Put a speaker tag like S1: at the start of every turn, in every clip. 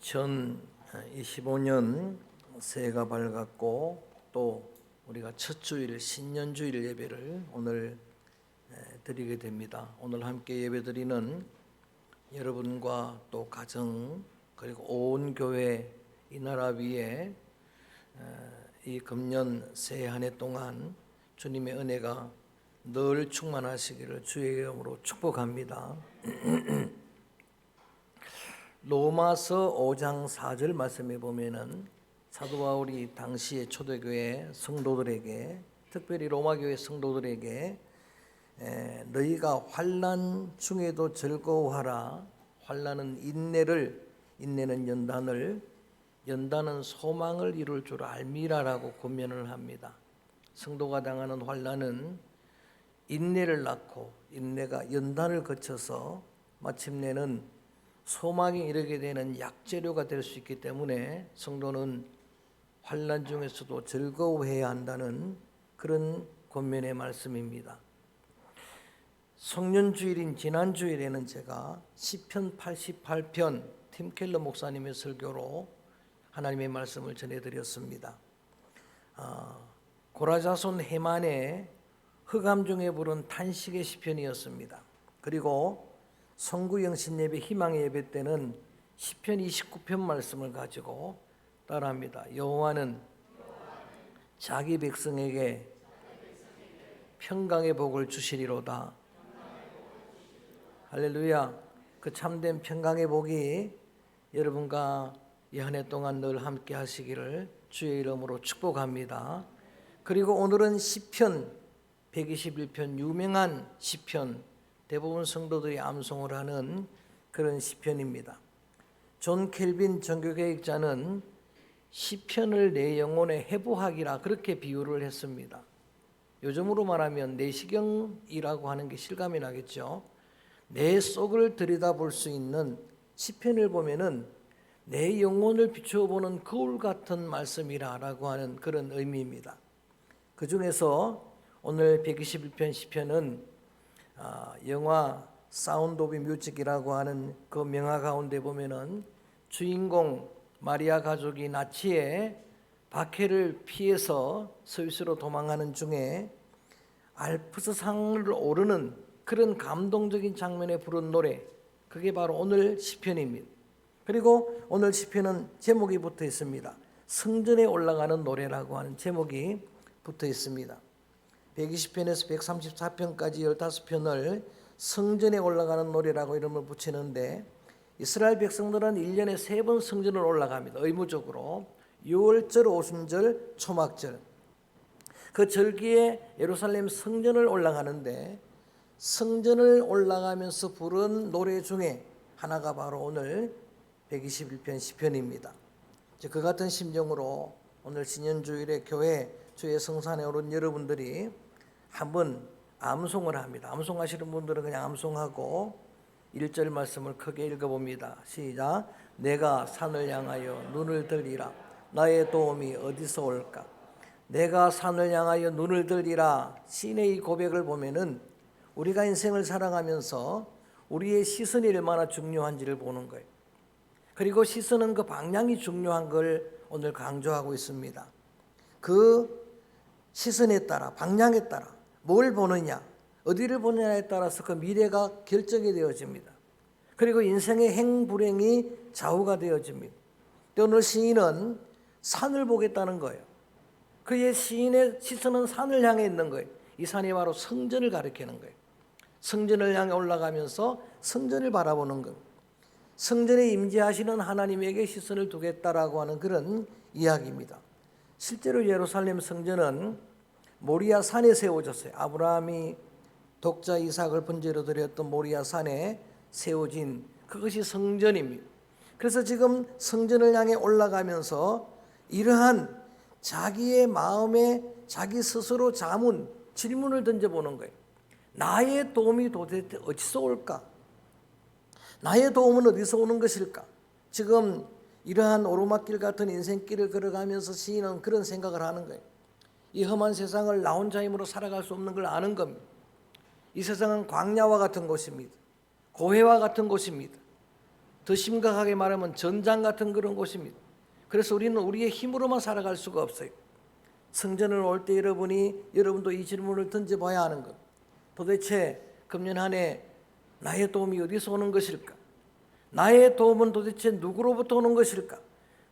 S1: 2025년 새해가 밝았고 또 우리가 첫 주일 신년 주일 예배를 오늘 에, 드리게 됩니다. 오늘 함께 예배드리는 여러분과 또 가정 그리고 온 교회 이 나라 위에 에, 이 금년 새해 한 해 동안 주님의 은혜가 늘 충만하시기를 주의 이름으로 축복합니다. 로마서 5장 4절 말씀에 보면은 사도 바울이 당시의 초대교회 성도들에게 특별히 로마 교회 성도들에게 에, 너희가 환난 중에도 즐거워하라 환난은 인내를 인내는 연단을 연단은 소망을 이룰 줄 알미라라고 권면을 합니다. 성도가 당하는 환난은 인내를 낳고 인내가 연단을 거쳐서 마침내는 소망이 이르게 되는 약재료가 될 수 있기 때문에 성도는 환란 중에서도 즐거워해야 한다는 그런 권면의 말씀입니다. 성년 주일인 지난 주일에는 제가 시편 88편 팀켈러 목사님의 설교로 하나님의 말씀을 전해드렸습니다. 아, 고라자손 해만의 흑암 중에 부른 탄식의 시편이었습니다. 그리고 성구영신 예배 희망의 예배 때는 시편 29편 말씀을 가지고 따라합니다. 여호와는 자기 백성에게 평강의 복을 주시리로다. 할렐루야. 그 참된 평강의 복이 여러분과 이한해 동안 늘 함께 하시기를 주의 이름으로 축복합니다. 그리고 오늘은 시편 121편 유명한 시편 대부분 성도들이 암송을 하는 그런 시편입니다. 존 켈빈 정교계획자는 시편을 내 영혼의 해부학이라 그렇게 비유를 했습니다. 요즘으로 말하면 내시경이라고 하는 게 실감이 나겠죠. 내 속을 들여다볼 수 있는 시편을 보면은 내 영혼을 비추어 보는 거울 같은 말씀이라라고 하는 그런 의미입니다. 그 중에서 오늘 121편 시편은 아, 영화 사운드 오브 뮤직이라고 하는 그 명화 가운데 보면은 주인공 마리아 가족이 나치에 박해를 피해서 스위스로 도망하는 중에 알프스 상을 오르는 그런 감동적인 장면에 부른 노래 그게 바로 오늘 시편입니다. 그리고 오늘 시편은 제목이 붙어 있습니다. 성전에 올라가는 노래라고 하는 제목이 붙어 있습니다. 120편에서 134편까지 15편을 성전에 올라가는 노래라고 이름을 붙이는데 이스라엘 백성들은 1년에 세 번 성전을 올라갑니다. 의무적으로 6월절, 오순절, 초막절. 그 절기에 예루살렘 성전을 올라가는데 성전을 올라가면서 부른 노래 중에 하나가 바로 오늘 121편 시편입니다. 그 같은 심정으로 오늘 신년주일에 교회 주의 성산에 오른 여러분들이 한번 암송을 합니다. 암송하시는 분들은 그냥 암송하고 1절 말씀을 크게 읽어봅니다. 시작. 내가 산을 향하여 눈을 들리라. 나의 도움이 어디서 올까? 내가 산을 향하여 눈을 들리라. 신의 고백을 보면은 우리가 인생을 살아가면서 우리의 시선이 얼마나 중요한지를 보는 거예요. 그리고 시선은 그 방향이 중요한 걸 오늘 강조하고 있습니다. 그 시선에 따라 방향에 따라 뭘 보느냐, 어디를 보느냐에 따라서 그 미래가 결정이 되어집니다. 그리고 인생의 행 불행이 좌우가 되어집니다. 오늘 시인은 산을 보겠다는 거예요. 그의 시인의 시선은 산을 향해 있는 거예요. 이 산이 바로 성전을 가리키는 거예요. 성전을 향해 올라가면서 성전을 바라보는 것. 성전에 임재하시는 하나님에게 시선을 두겠다라고 하는 그런 이야기입니다. 실제로 예루살렘 성전은 모리아 산에 세워졌어요. 아브라함이 독자 이삭을 번제로 드렸던 모리아 산에 세워진 그것이 성전입니다. 그래서 지금 성전을 향해 올라가면서 이러한 자기의 마음에 자기 스스로 자문, 질문을 던져보는 거예요. 나의 도움이 도대체 어디서 올까? 나의 도움은 어디서 오는 것일까? 지금 이러한 오르막길 같은 인생길을 걸어가면서 시인은 그런 생각을 하는 거예요. 이 험한 세상을 나 혼자 힘으로 살아갈 수 없는 걸 아는 겁니다. 이 세상은 광야와 같은 곳입니다. 고해와 같은 곳입니다. 더 심각하게 말하면 전장 같은 그런 곳입니다. 그래서 우리는 우리의 힘으로만 살아갈 수가 없어요. 성전을 올 때 여러분이 여러분도 이 질문을 던져봐야 하는 것. 도대체 금년 한 해 나의 도움이 어디서 오는 것일까? 나의 도움은 도대체 누구로부터 오는 것일까?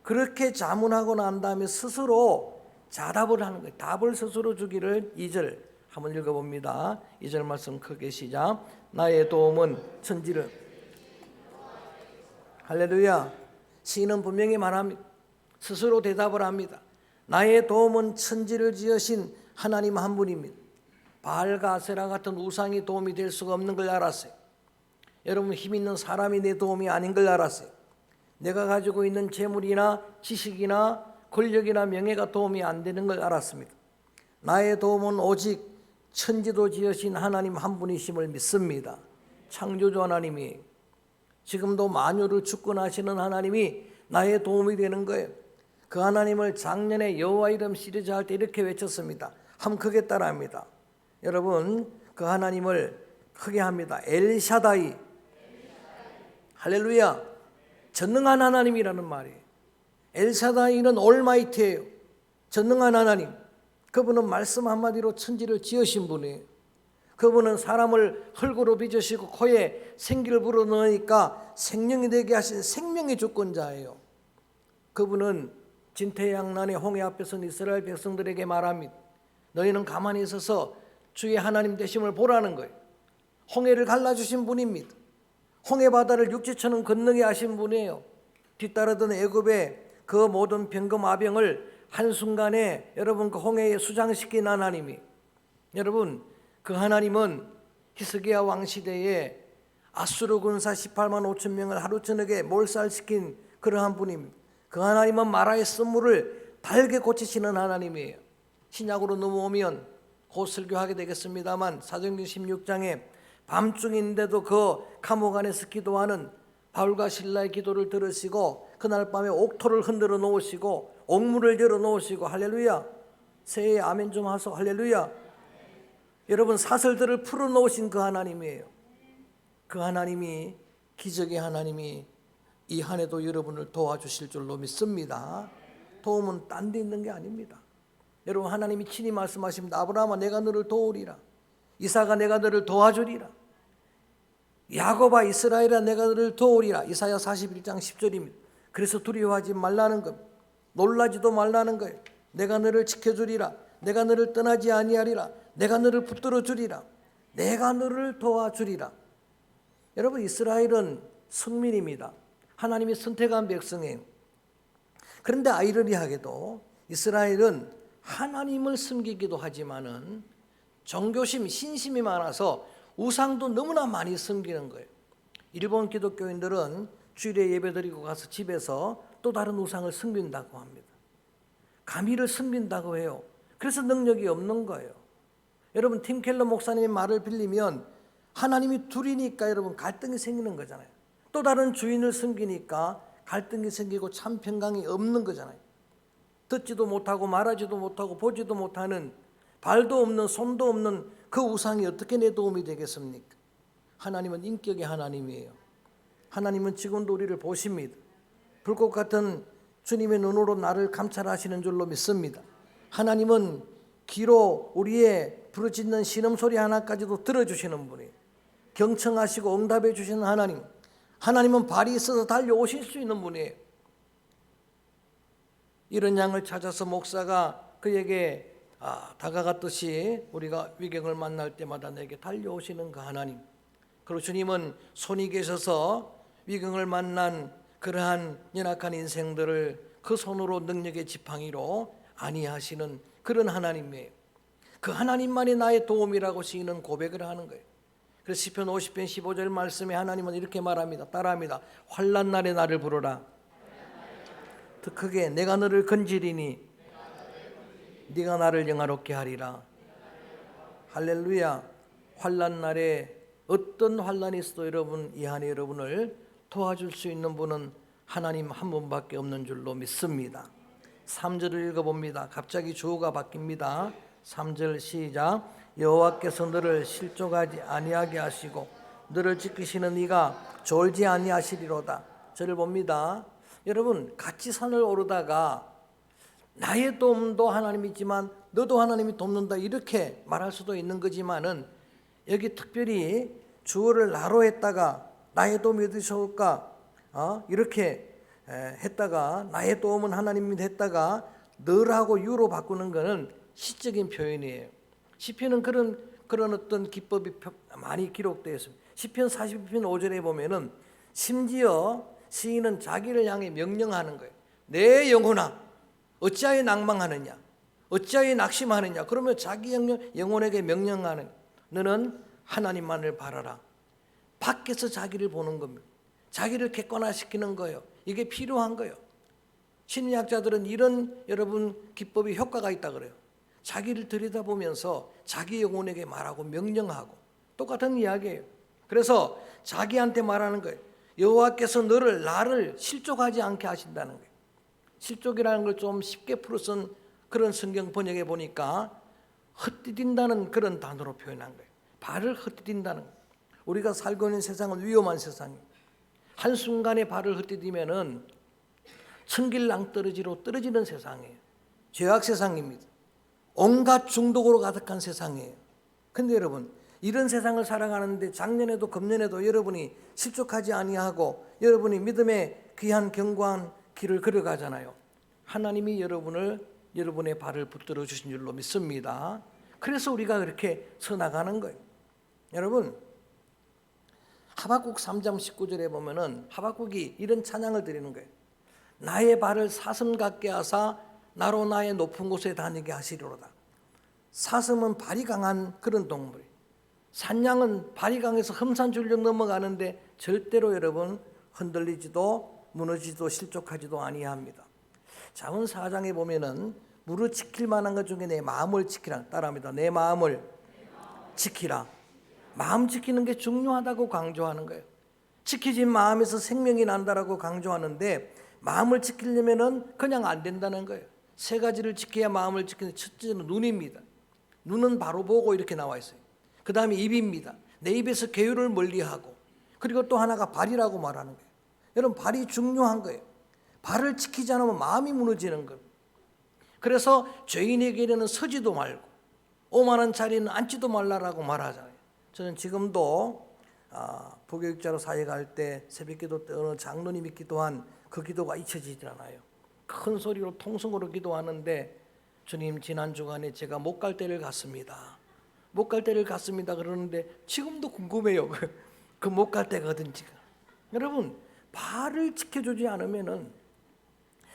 S1: 그렇게 자문하고 난 다음에 스스로 자답을 하는 거예요. 답을 스스로 주기를 2절 한번 읽어봅니다. 2절 말씀 크게 시작. 나의 도움은 천지를 할렐루야. 시인은 분명히 말합니다. 스스로 대답을 합니다. 나의 도움은 천지를 지으신 하나님 한 분입니다. 바알과 아세라 같은 우상이 도움이 될 수가 없는 걸 알았어요. 여러분 힘 있는 사람이 내 도움이 아닌 걸 알았어요. 내가 가지고 있는 재물이나 지식이나 권력이나 명예가 도움이 안 되는 걸 알았습니다. 나의 도움은 오직 천지도 지으신 하나님 한 분이심을 믿습니다. 창조주 하나님이 지금도 만유를 주권하시는 하나님이 나의 도움이 되는 거예요. 그 하나님을 작년에 여호와 이름 시리즈 할 때 이렇게 외쳤습니다. 함 크게 따라합니다. 여러분 그 하나님을 크게 합니다. 엘샤다이 할렐루야 전능한 하나님이라는 말이에요. 엘샤다이는 올마이트예요. 전능한 하나님. 그분은 말씀 한마디로 천지를 지으신 분이에요. 그분은 사람을 흙으로 빚으시고 코에 생기를 불어넣으니까 생명이 되게 하신 생명의 주권자예요. 그분은 진태양난의 홍해 앞에 선 이스라엘 백성들에게 말합니다. 너희는 가만히 있어서 주의 하나님 되심을 보라는 거예요. 홍해를 갈라주신 분입니다. 홍해 바다를 육지처럼 건너게 하신 분이에요. 뒤따르던 애굽의 그 모든 병금 아병을 한순간에 여러분 그 홍해에 수장시킨 하나님이 여러분 그 하나님은 히스기야 왕 시대에 아수르 군사 18만 5천 명을 하루 저녁에 몰살시킨 그러한 분입니다. 그 하나님은 마라의 쓴물을 달게 고치시는 하나님이에요. 신약으로 넘어오면 곧 설교하게 되겠습니다만 사도행전 16장에 밤중인데도 그 감옥 안에서 기도하는 바울과 신라의 기도를 들으시고 그날 밤에 옥토를 흔들어 놓으시고 옥문을 열어 놓으시고 할렐루야. 새해 아멘 좀 하소. 할렐루야. 여러분 사슬들을 풀어 놓으신 그 하나님이에요. 그 하나님이 기적의 하나님이 이 한 해도 여러분을 도와주실 줄로 믿습니다. 도움은 딴 데 있는 게 아닙니다. 여러분 하나님이 친히 말씀하십니다. 아브라함아 내가 너를 도우리라. 이사가 내가 너를 도와주리라. 야곱아 이스라엘아 내가 너를 도우리라. 이사야 41장 10절입니다. 그래서 두려워하지 말라는 것. 놀라지도 말라는 거예요. 내가 너를 지켜주리라. 내가 너를 떠나지 아니하리라. 내가 너를 붙들어 주리라. 내가 너를 도와주리라. 여러분 이스라엘은 성민입니다. 하나님이 선택한 백성이에요. 그런데 아이러니하게도 이스라엘은 하나님을 섬기기도 하지만은 종교심, 신심이 많아서 우상도 너무나 많이 섬기는 거예요. 일본 기독교인들은 주일에 예배드리고 가서 집에서 또 다른 우상을 섬긴다고 합니다. 가미를 섬긴다고 해요. 그래서 능력이 없는 거예요. 여러분 팀 켈러 목사님의 말을 빌리면 하나님이 둘이니까 여러분 갈등이 생기는 거잖아요. 또 다른 주인을 섬기니까 갈등이 생기고 참 평강이 없는 거잖아요. 듣지도 못하고 말하지도 못하고 보지도 못하는 발도 없는 손도 없는 그 우상이 어떻게 내 도움이 되겠습니까? 하나님은 인격의 하나님이에요. 하나님은 지금도 우리를 보십니다. 불꽃 같은 주님의 눈으로 나를 감찰하시는 줄로 믿습니다. 하나님은 귀로 우리의 부르짖는 신음소리 하나까지도 들어주시는 분이에요. 경청하시고 응답해 주시는 하나님. 하나님은 발이 있어서 달려오실 수 있는 분이에요. 이런 양을 찾아서 목사가 그에게 아, 다가갔듯이 우리가 위경을 만날 때마다 내게 달려오시는 그 하나님. 그리고 주님은 손이 계셔서 위경을 만난 그러한 연약한 인생들을 그 손으로 능력의 지팡이로 안위하시는 그런 하나님이에요. 그 하나님만이 나의 도움이라고 시인은 고백을 하는 거예요. 그래서 시편 50편 15절 말씀에 하나님은 이렇게 말합니다. 따라합니다. 환난 날에 나를 부르라. 더 크게 내가 너를 건지리니 네가 나를 영화롭게 하리라. 할렐루야. 환란 날에 어떤 환란이 있어도 여러분 이 안에 여러분을 도와줄 수 있는 분은 하나님 한 분밖에 없는 줄로 믿습니다. 3절을 읽어봅니다. 갑자기 주어가 바뀝니다. 3절 시작. 여호와께서 너를 실족하지 아니하게 하시고 너를 지키시는 이가 졸지 아니하시리로다. 저를 봅니다. 여러분 같이 산을 오르다가 나의 도움도 하나님이 있지만 너도 하나님이 돕는다 이렇게 말할 수도 있는 거지만은 여기 특별히 주어를 나로 했다가 나의 도움이 어디서 올까 어? 이렇게 에, 했다가 나의 도움은 하나님이 했다가 너라고 유로 바꾸는 거는 시적인 표현이에요. 시편은 그런 그런 어떤 기법이 표- 많이 기록되어 있습니다. 시편 42편 5절에 보면은 심지어 시인은 자기를 향해 명령하는 거예요. 내 영혼아 어찌하여 낭망하느냐? 어찌하여 낙심하느냐? 그러면 자기 영혼, 영혼에게 명령하는 너는 하나님만을 바라라. 밖에서 자기를 보는 겁니다. 자기를 객관화시키는 거예요. 이게 필요한 거예요. 심리학자들은 이런 여러분 기법이 효과가 있다 그래요. 자기를 들여다보면서 자기 영혼에게 말하고 명령하고 똑같은 이야기예요. 그래서 자기한테 말하는 거예요. 여호와께서 너를 나를 실족하지 않게 하신다는 거예요. 실족이라는 걸 좀 쉽게 풀어 쓴 그런 성경 번역에 보니까 헛디딘다는 그런 단어로 표현한 거예요. 발을 헛디딘다는. 우리가 살고 있는 세상은 위험한 세상이에요. 한순간에 발을 헛디디면은 천길낭떠러지로 떨어지는 세상이에요. 죄악 세상입니다. 온갖 중독으로 가득한 세상이에요. 근데 여러분, 이런 세상을 살아가는데 작년에도 금년에도 여러분이 실족하지 아니하고 여러분이 믿음의 귀한 견고한 길을 걸어가잖아요. 하나님이 여러분을 여러분의 발을 붙들어 주신 줄로 믿습니다. 그래서 우리가 그렇게 서 나가는 거예요. 여러분, 하박국 3장 19절에 보면은 하박국이 이런 찬양을 드리는 거예요. 나의 발을 사슴 같게 하사 나로 나의 높은 곳에 다니게 하시리로다. 사슴은 발이 강한 그런 동물이에요. 산양은 발이 강해서 험산줄력 넘어가는데 절대로 여러분 흔들리지도 무너지도 실족하지도 아니합니다. 자문 4장에 보면은 무릇 지킬 만한 것 중에 내 마음을 지키라 따라합니다. 내 마음을 지키라. 마음 지키는 게 중요하다고 강조하는 거예요. 지키진 마음에서 생명이 난다라고 강조하는데 마음을 지키려면은 그냥 안 된다는 거예요. 세 가지를 지켜야 마음을 지키는 첫째는 눈입니다. 눈은 바로 보고 이렇게 나와 있어요. 그 다음에 입입니다. 내 입에서 계율을 멀리하고 그리고 또 하나가 발이라고 말하는 거예요. 여러분 발이 중요한 거예요. 발을 지키지 않으면 마음이 무너지는 거예요. 그래서 죄인에게는 서지도 말고 오만한 자리는 앉지도 말라라고 말하잖아요. 저는 지금도 아, 부교육자로 사역할 때 새벽기도 때 어느 장로님이 기도한 그 기도가 잊혀지질 않아요. 큰 소리로 통성으로 기도하는데 주님 지난 주간에 제가 못 갈 때를 갔습니다. 못 갈 때를 갔습니다. 그러는데 지금도 궁금해요. 그 못 갈 때가 어딘지가. 여러분 발을 지켜주지 않으면은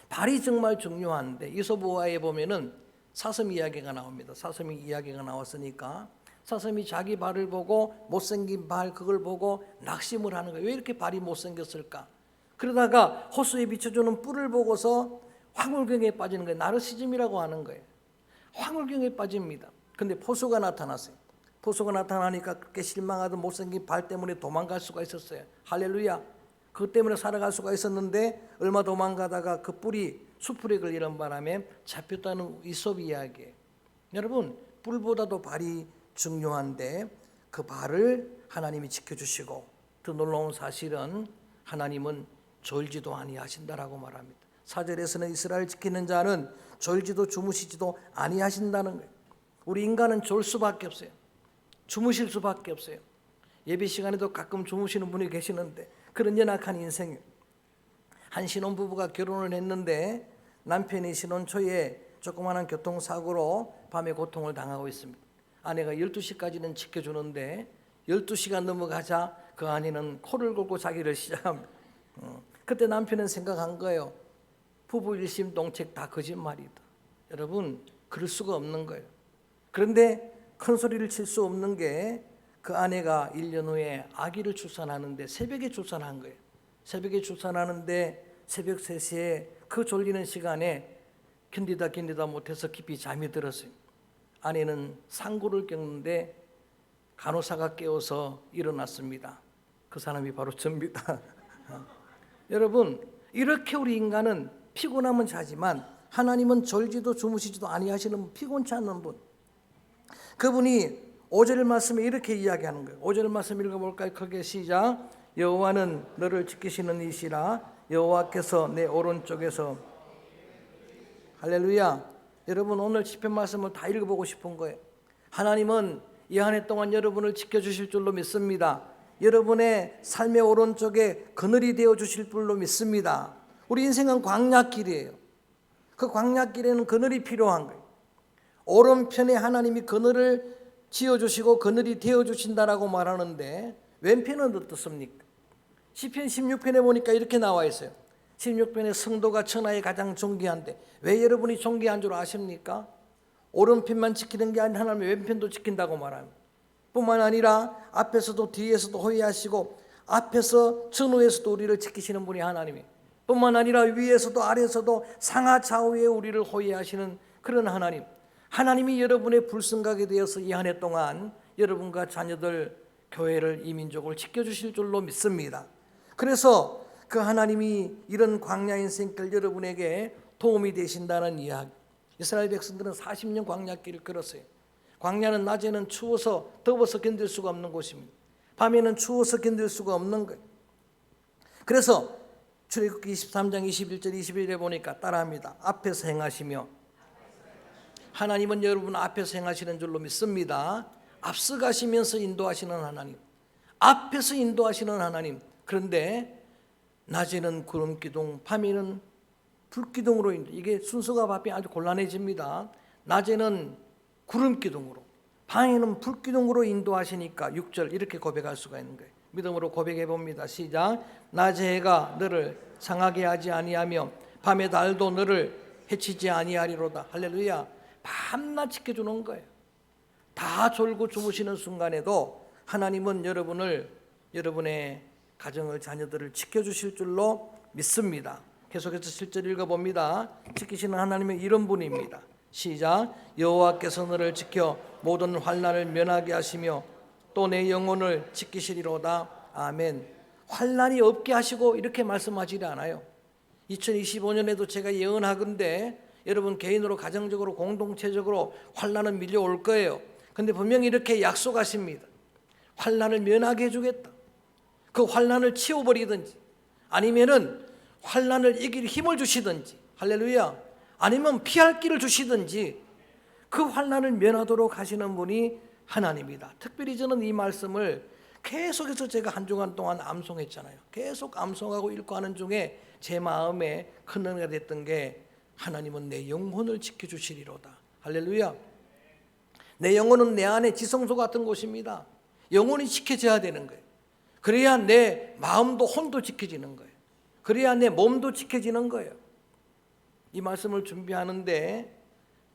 S1: 발이 정말 중요한데 이소부화에 보면은 사슴 이야기가 나옵니다. 사슴이 이야기가 나왔으니까 사슴이 자기 발을 보고 못생긴 발 그걸 보고 낙심을 하는 거예요. 왜 이렇게 발이 못생겼을까? 그러다가 호수에 비춰주는 뿔을 보고서 황홀경에 빠지는 거예요. 나르시즘이라고 하는 거예요. 황홀경에 빠집니다. 근데 포수가 나타났어요. 포수가 나타나니까 그렇게 실망하던 못생긴 발 때문에 도망갈 수가 있었어요. 할렐루야. 그 때문에 살아갈 수가 있었는데 얼마 도망가다가 그 뿔이 수풀에 걸리는 바람에 잡혔다는 이솝 이야기예요. 여러분 뿔보다도 발이 중요한데 그 발을 하나님이 지켜주시고 더 놀라운 사실은 하나님은 졸지도 아니하신다라고 말합니다. 사절에서는 이스라엘 지키는 자는 졸지도 주무시지도 아니하신다는 거예요. 우리 인간은 졸 수밖에 없어요. 주무실 수밖에 없어요. 예배 시간에도 가끔 주무시는 분이 계시는데 그런 연약한 인생이에요. 한 신혼부부가 결혼을 했는데 남편이 신혼 초에 조그마한 교통사고로 밤에 고통을 당하고 있습니다. 아내가 12시까지는 지켜주는데 12시가 넘어가자 그 아내는 코를 골고 자기를 시작합니다. 어, 그때 남편은 생각한 거예요. 부부 일심 동책 다 거짓말이다. 여러분 그럴 수가 없는 거예요. 그런데 큰 소리를 칠 수 없는 게 그 아내가 1년 후에 아기를 출산하는데 새벽에 출산한 거예요. 새벽에 출산하는데 새벽 3시에 그 졸리는 시간에 견디다 견디다 못해서 깊이 잠이 들었어요. 아내는 상고를 겪는데 간호사가 깨워서 일어났습니다. 그 사람이 바로 접니다. 여러분 이렇게 우리 인간은 피곤하면 자지만 하나님은 졸지도 주무시지도 아니하시는 피곤치 않는 분. 그분이 5절 말씀에 이렇게 이야기하는 거예요. 5절 말씀 읽어볼까요? 크게 시작. 여호와는 너를 지키시는 이시라 여호와께서 내 오른쪽에서 할렐루야. 여러분 오늘 시편 말씀을 다 읽어보고 싶은 거예요. 하나님은 이 한 해 동안 여러분을 지켜주실 줄로 믿습니다. 여러분의 삶의 오른쪽에 그늘이 되어 주실 줄로 믿습니다. 우리 인생은 광야길이에요. 그 광야길에는 그늘이 필요한 거예요. 오른편에 하나님이 그늘을 지어주시고 그늘이 되어주신다라고 말하는데 왼편은 어떻습니까? 시편 16편에 보니까 이렇게 나와 있어요. 16편에 성도가 천하에 가장 존귀한데 왜 여러분이 존귀한 줄 아십니까? 오른편만 지키는 게 아니라 하나님 왼편도 지킨다고 말합니다. 뿐만 아니라 앞에서도 뒤에서도 호위하시고 앞에서 전후에서도 우리를 지키시는 분이 하나님이 뿐만 아니라 위에서도 아래에서도 상하 좌우에 우리를 호위하시는 그런 하나님 하나님이 여러분의 불성각에 대해서 이 한 해 동안 여러분과 자녀들 교회를 이 민족을 지켜주실 줄로 믿습니다. 그래서 그 하나님이 이런 광야 인생길 여러분에게 도움이 되신다는 이야기. 이스라엘 백성들은 40년 광야길을 걸었어요. 광야는 낮에는 추워서 더워서 견딜 수가 없는 곳입니다. 밤에는 추워서 견딜 수가 없는 거예요. 그래서 출애굽기 23장 21절 21절에 보니까 따라합니다. 앞에서 행하시며 하나님은 여러분 앞에서 행하시는 줄로 믿습니다. 앞서가시면서 인도하시는 하나님. 앞에서 인도하시는 하나님. 그런데 낮에는 구름 기둥, 밤에는 불 기둥으로. 이게 순서가 바뀌 아주 곤란해집니다. 낮에는 구름 기둥으로, 밤에는 불 기둥으로 인도하시니까 6절 이렇게 고백할 수가 있는 거예요. 믿음으로 고백해 봅니다. 시작. 낮의 해가 너를 상하게 하지 아니하며 밤의 달도 너를 해치지 아니하리로다. 할렐루야. 밤낮 지켜 주는 거예요. 다 졸고 주무시는 순간에도 하나님은 여러분을 여러분의 가정을 자녀들을 지켜주실 줄로 믿습니다. 계속해서 실절 읽어봅니다. 지키시는 하나님의 이런 분입니다. 시작. 여호와께서 너를 지켜 모든 환난을 면하게 하시며 또 내 영혼을 지키시리로다. 아멘. 환난이 없게 하시고 이렇게 말씀하지 않아요. 2025년에도 제가 예언하건데 여러분 개인으로 가정적으로 공동체적으로 환난은 밀려올 거예요. 근데 분명히 이렇게 약속하십니다. 환난을 면하게 해주겠다. 그 환난을 치워버리든지 아니면은 환난을 이길 힘을 주시든지 할렐루야. 아니면 피할 길을 주시든지 그 환난을 면하도록 하시는 분이 하나님이다. 특별히 저는 이 말씀을 계속해서 제가 한 주간 동안 암송했잖아요. 계속 암송하고 읽고 하는 중에 제 마음에 큰 은혜가 됐던 게 하나님은 내 영혼을 지켜주시리로다. 할렐루야. 내 영혼은 내 안에 지성소 같은 곳입니다. 영혼이 지켜져야 되는 거예요. 그래야 내 마음도 혼도 지켜지는 거예요. 그래야 내 몸도 지켜지는 거예요. 이 말씀을 준비하는데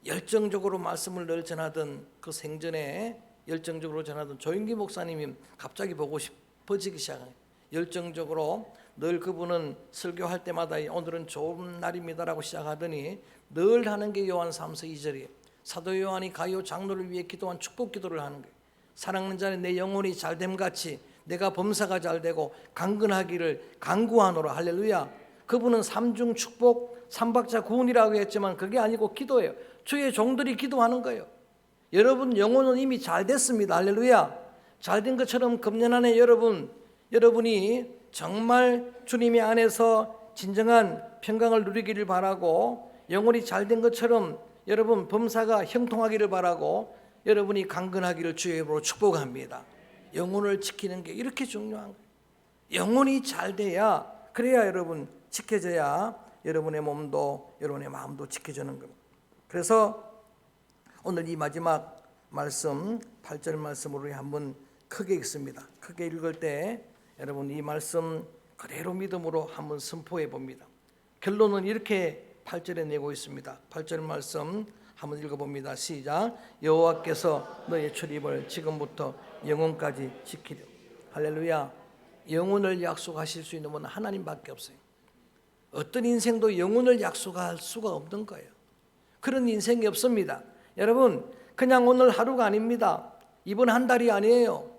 S1: 열정적으로 말씀을 늘 전하던 그 생전에 열정적으로 전하던 조인기 목사님이 갑자기 보고 싶어지기 시작해요. 열정적으로 늘 그분은 설교할 때마다 오늘은 좋은 날입니다라고 시작하더니 늘 하는 게 요한 3서 2절이에요. 사도 요한이 가요 장로를 위해 기도한 축복 기도를 하는 거예요. 사랑하는 자는 내 영혼이 잘됨 같이 내가 범사가 잘 되고 강건하기를 강구하노라 할렐루야. 그분은 삼중 축복 삼박자 구원이라고 했지만 그게 아니고 기도예요. 주의 종들이 기도하는 거예요. 여러분 영혼은 이미 잘 됐습니다. 할렐루야. 잘 된 것처럼 금년 안에 여러분 여러분이 정말 주님의 안에서 진정한 평강을 누리기를 바라고 영혼이 잘 된 것처럼 여러분 범사가 형통하기를 바라고 여러분이 강건하기를 주의 이름으로 축복합니다. 영혼을 지키는 게 이렇게 중요한 거예요. 영혼이 잘 돼야 그래야 여러분 지켜져야 여러분의 몸도 여러분의 마음도 지켜지는 겁니다. 그래서 오늘 이 마지막 말씀 8절 말씀으로 한번 크게 읽습니다. 크게 읽을 때 여러분 이 말씀 그대로 믿음으로 한번 선포해 봅니다. 결론은 이렇게 8절에 내고 있습니다. 8절 말씀 한번 읽어봅니다. 시작. 여호와께서 너의 출입을 지금부터 영원까지 지키려. 할렐루야. 영혼을 약속하실 수 있는 분은 하나님밖에 없어요. 어떤 인생도 영혼을 약속할 수가 없는 거예요. 그런 인생이 없습니다. 여러분, 그냥 오늘 하루가 아닙니다. 이번 한 달이 아니에요.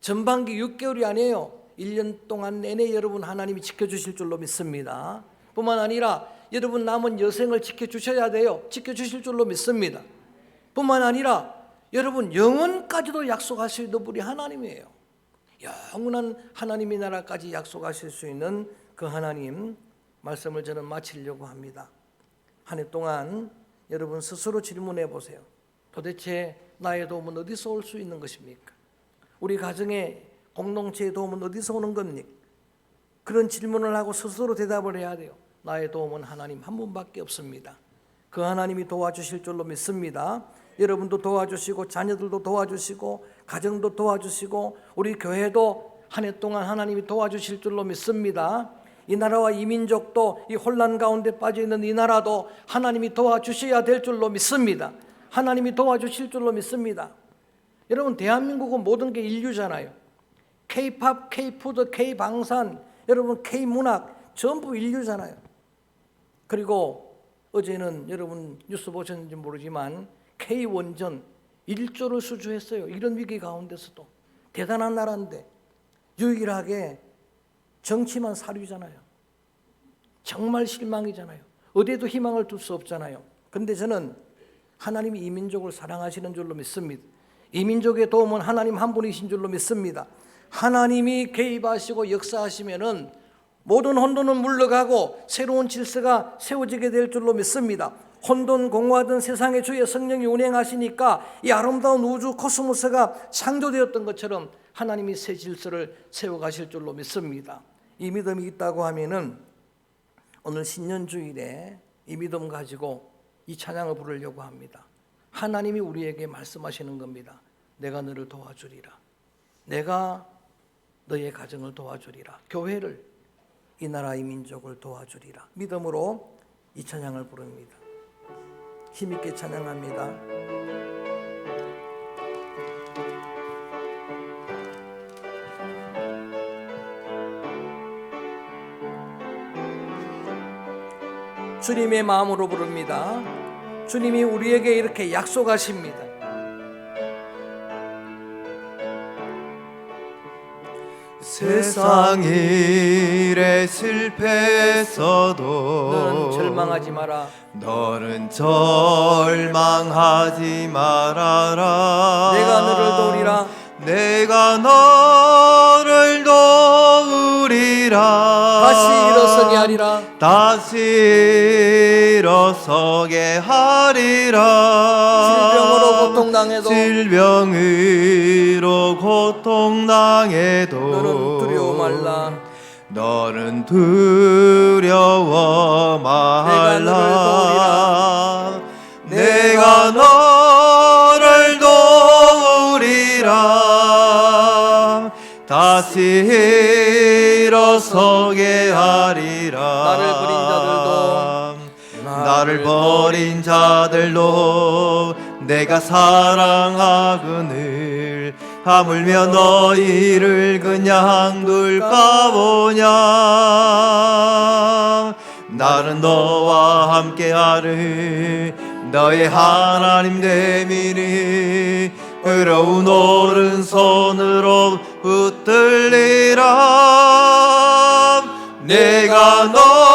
S1: 전반기 6개월이 아니에요. 1년 동안 내내 여러분 하나님이 지켜주실 줄로 믿습니다. 뿐만 아니라 여러분 남은 여생을 지켜주셔야 돼요. 지켜주실 줄로 믿습니다. 뿐만 아니라 여러분 영원까지도 약속하시는 분이 하나님이에요. 영원한 하나님의 나라까지 약속하실 수 있는 그 하나님 말씀을 저는 마치려고 합니다. 한 해 동안 여러분 스스로 질문해 보세요. 도대체 나의 도움은 어디서 올 수 있는 것입니까? 우리 가정의 공동체의 도움은 어디서 오는 겁니까? 그런 질문을 하고 스스로 대답을 해야 돼요. 나의 도움은 하나님 한 분밖에 없습니다. 그 하나님이 도와주실 줄로 믿습니다. 여러분도 도와주시고 자녀들도 도와주시고 가정도 도와주시고 우리 교회도 한 해 동안 하나님이 도와주실 줄로 믿습니다. 이 나라와 이 민족도 이 혼란 가운데 빠져 있는 이 나라도 하나님이 도와주셔야 될 줄로 믿습니다. 하나님이 도와주실 줄로 믿습니다. 여러분 대한민국은 모든 게 인류잖아요. K-팝, K-푸드, K-방산, 여러분 K-문학 전부 인류잖아요. 그리고 어제는 여러분 뉴스 보셨는지 모르지만 K-원전 1조를 수주했어요. 이런 위기 가운데서도 대단한 나라인데 유일하게 정치만 사류잖아요. 정말 실망이잖아요. 어디에도 희망을 둘 수 없잖아요. 근데 저는 하나님이 이 민족을 사랑하시는 줄로 믿습니다. 이 민족의 도움은 하나님 한 분이신 줄로 믿습니다. 하나님이 개입하시고 역사하시면은 모든 혼돈은 물러가고 새로운 질서가 세워지게 될 줄로 믿습니다. 혼돈 공허하던 세상에 주의 성령이 운행하시니까 이 아름다운 우주 코스모스가 창조되었던 것처럼 하나님이 새 질서를 세워가실 줄로 믿습니다. 이 믿음이 있다고 하면은 오늘 신년 주일에 이 믿음 가지고 이 찬양을 부르려고 합니다. 하나님이 우리에게 말씀하시는 겁니다. 내가 너를 도와주리라. 내가 너의 가정을 도와주리라. 교회를 이 나라 이 민족을 도와주리라. 믿음으로 이 찬양을 부릅니다. 힘있게 찬양합니다. 주님의 마음으로 부릅니다. 주님이 우리에게 이렇게 약속하십니다.
S2: 세상 일에
S1: 너는
S2: 실패했어도
S1: 절망하지 마라.
S2: 너는 절망하지 말아라
S1: 내가 너를 도우리라.
S2: 내가 너를 도우리라
S1: 하리라.
S2: 다시 일어서게 하리라
S1: 질병으로 고통당해도
S2: 질병으로 고통당해도
S1: 너는 두려워 말라.
S2: 너는 두려워 말라 내가 너를 도우리라 다시 서게 하리라.
S1: 나를 버린 자들도
S2: 내가 사랑하거늘 하물며 너희를 그냥 둘까 보냐? 나는 너와 함께하리 너의 하나님 되미니 의로운 오른손으로 붙들리라 내가 너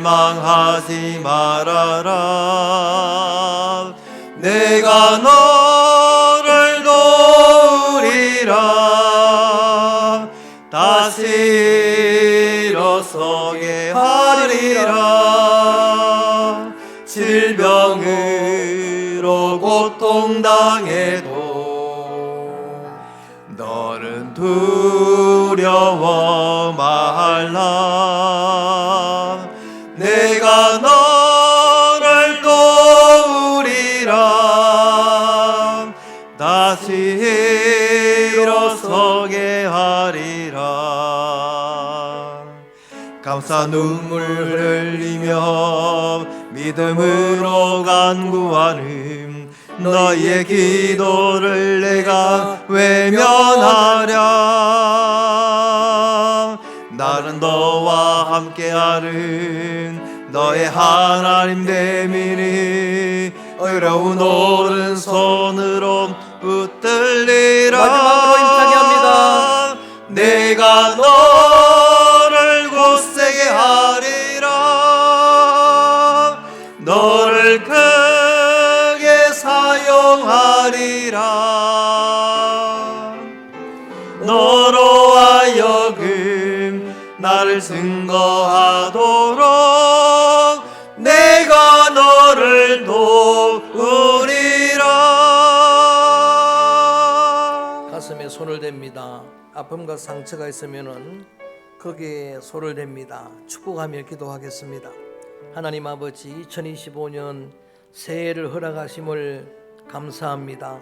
S2: 절망하지 말아라. 내가 너를 도우리라. 다시 일어서게 하리라. 질병으로 고통당해도 너는 두려워 말라 감사 눈물 흘리며 믿음으로 간구하는 너희의 기도를 내가 외면하랴 나는 너와 함께하는 너의 하나님 대민이 어려운 오른손으로 붙들리라
S1: 마지막으로 힘차게 합니다.
S2: 내가 너 증거하도록 내가 너를 도우리라
S1: 가슴에 손을 댑니다. 아픔과 상처가 있으면은 거기에 손을 댑니다. 축복하며 기도하겠습니다. 하나님 아버지 2025년 새해를 허락하심을 감사합니다.